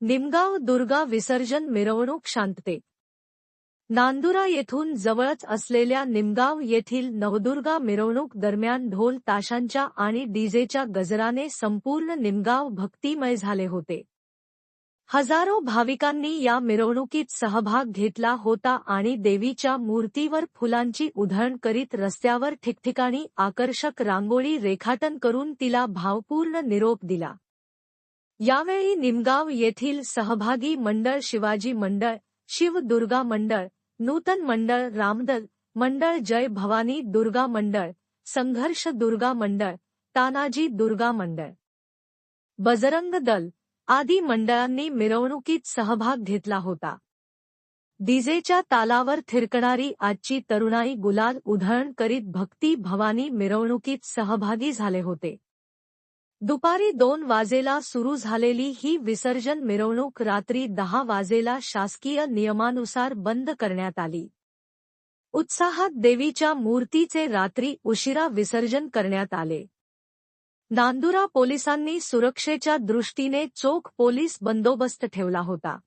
निमगाव दुर्गा विसर्जन मिरवणूक शांतते. नांदुरा येथून जवळच असलेल्या निमगाव येथील नवदुर्गा मिरवणूक दरम्यान ढोल ताशांच्या आणि डीजेच्या गजराने संपूर्ण निमगाव भक्तिमय झाले होते. हजारो भाविकांनी या मिरवणुकीत सहभाग घेतला होता आणि देवीच्या मूर्तीवर फुलांची उधळण करीत रस्त्यावर ठिकठिकाणी आकर्षक रांगोळी रेखाटन करून तिला भावपूर्ण निरोप दिला. यावेळी निमगाव येथील सहभागी मंडळ शिवाजी मंडळ शिव दुर्गा मंडळ नूतन मंडळ रामदल मंडळ जय भवानी दुर्गा मंडळ संघर्ष दुर्गा मंडळ तानाजी दुर्गा मंडळ बजरंग दल आदी मंडळांनी मिरवणुकीत सहभाग घेतला होता. डीजेच्या तालावर थिरकणारी आजची तरुणाई गुलाल उधळण करीत भक्ती भवानी मिरवणुकीत सहभागी झाले होते. दुपारी दोन वाजेला सुरू झालेली ही विसर्जन मिरवणूक रात्री दहा वाजेला शासकीय नियमानुसार बंद करण्यात आली. उत्साहात देवीच्या मूर्तीचे रात्री उशिरा विसर्जन करण्यात आले. नांदुरा पोलिसांनी सुरक्षेच्या दृष्टीने चोख पोलीस बंदोबस्त ठेवला होता.